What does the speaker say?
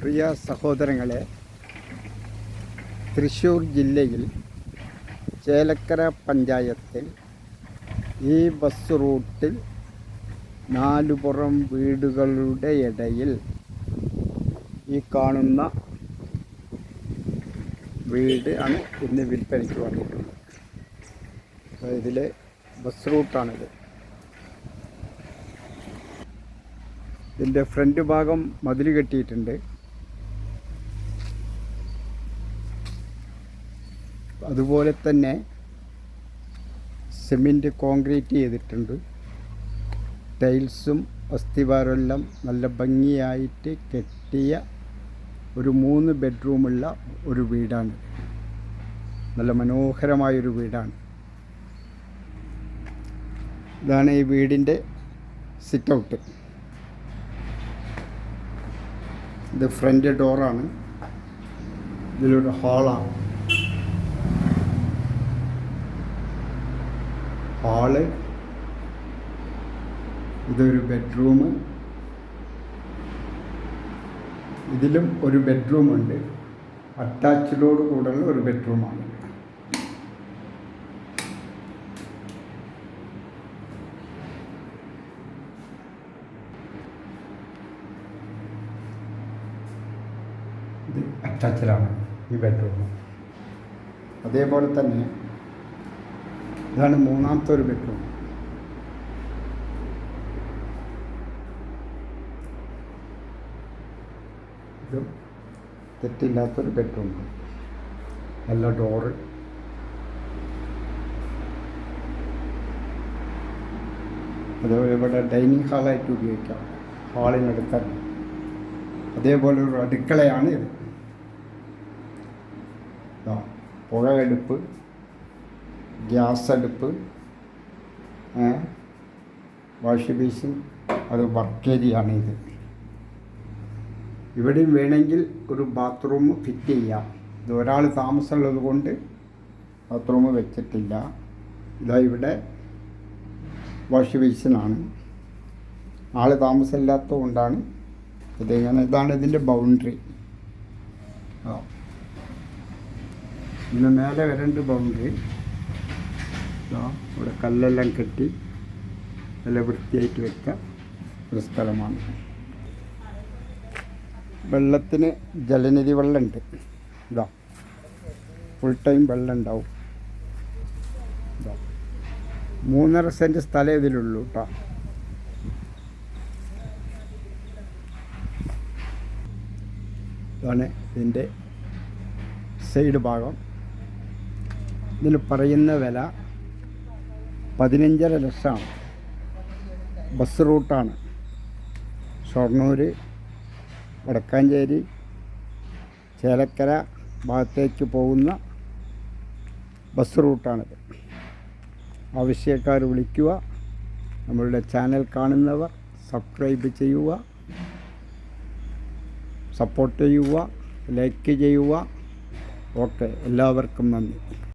പ്രിയ സഹോദരങ്ങളെ തൃശ്ശൂർ ജില്ലയിൽ ചേലക്കര പഞ്ചായത്തിൽ ഈ ബസ് റൂട്ടിൽ നാലുപുറം വീടുകളുടെ ഇടയിൽ ഈ കാണുന്ന വീട് ആണ് ഇന്ന് വിൽപ്പനയ്ക്ക് വന്നിട്ടുള്ളത്. ഇതിലെ ബസ് റൂട്ടാണിത്. ഇതിന്റെ ഫ്രണ്ട് ഭാഗം മതിൽ കെട്ടിയിട്ടുണ്ട്. അതുപോലെ തന്നെ സിമെന്റ് കോൺക്രീറ്റ് ചെയ്തിട്ടുണ്ട്. ടൈൽസും അസ്ഥിവാരമെല്ലാം നല്ല ഭംഗിയായിട്ട് കെട്ടിയ ഒരു മൂന്ന് ബെഡ്റൂമുള്ള ഒരു വീടാണ്. നല്ല മനോഹരമായൊരു വീടാണ്. ഇതാണ് ഈ വീടിന്റെ സിറ്റ് ഔട്ട് ഇത് ഫ്രണ്ട് ഡോറാണ്. ഇതിലൊരു ഹാളാണ്. ഹാൾ ഇതൊരു ബെഡ്റൂം ഇതിലും ഒരു ബെഡ്റൂമുണ്ട്. അറ്റാച്ച്ഡോട് കൂടെയുള്ള ഒരു ബെഡ്റൂമാണ്. ഇത് അറ്റാച്ച്ഡാണ് ഈ ബെഡ്റൂം. അതേപോലെ തന്നെ ഇതാണ് മൂന്നാമത്തെ ഒരു ബെഡ്റൂം ഇതും തെറ്റില്ലാത്തൊരു ബെഡ്റൂം നല്ല ഡോറ് അതേപോലെ ഇവിടെ ഡൈനിങ് ഹാളായിട്ട് ഉപയോഗിക്കാം. ഹാളിനടുത്ത് തന്നെ അതേപോലെ ഒരു അടുക്കളയാണ് ഇത്. ദാ, പുകയടുപ്പ് ഗ്യാസ് അടുപ്പ് വാഷ് ബേസിൻ അത് വർക്ക് ഏരിയയാണ് ഇത്. ഇവിടെയും വേണമെങ്കിൽ ഒരു ബാത്റൂം ഫിറ്റ് ചെയ്യാം. ഇത് ഒരാൾ താമസമുള്ളത് കൊണ്ട് ബാത്റൂം വെച്ചിട്ടില്ല. ഇതാ ഇവിടെ വാഷ് ബേസിനാണ് ആൾ താമസമില്ലാത്തത് കൊണ്ടാണ് ഇതിങ്ങനെ ഇതാണ് ഇതിന്റെ ബൗണ്ടറി. ഇതിന് മേലെ വരേണ്ട ബൗണ്ടറി. ഇവിടെ കല്ലെല്ലാം കെട്ടി നല്ല വൃത്തിയായിട്ട് വെക്കുക ഒരു സ്ഥലമാണ്. വെള്ളത്തിന് ജലനിധി വെള്ളമുണ്ട്. ഇതാ. ഫുൾ ടൈം വെള്ളം ഉണ്ടാവും. ഇതാ. മൂന്നര സെന്റ് സ്ഥലം ഇതിലുള്ളൂ കേട്ടോ ഇതാണ് ഇതിന്റെ സൈഡ് ഭാഗം. ഇതിന് പറയുന്ന വില പതിനഞ്ചര ലക്ഷമാണ് ബസ് റൂട്ടാണ്. ഷൊർണൂർ വടക്കാഞ്ചേരി ചേലക്കര ഭാഗത്തേക്ക് പോകുന്ന ബസ് റൂട്ടാണിത്. ആവശ്യക്കാർ വിളിക്കുക നമ്മളുടെ ചാനൽ കാണുന്നവർ സബ്സ്ക്രൈബ് ചെയ്യുക സപ്പോർട്ട് ചെയ്യുക ലൈക്ക് ചെയ്യുക. ഓക്കെ എല്ലാവർക്കും നന്ദി.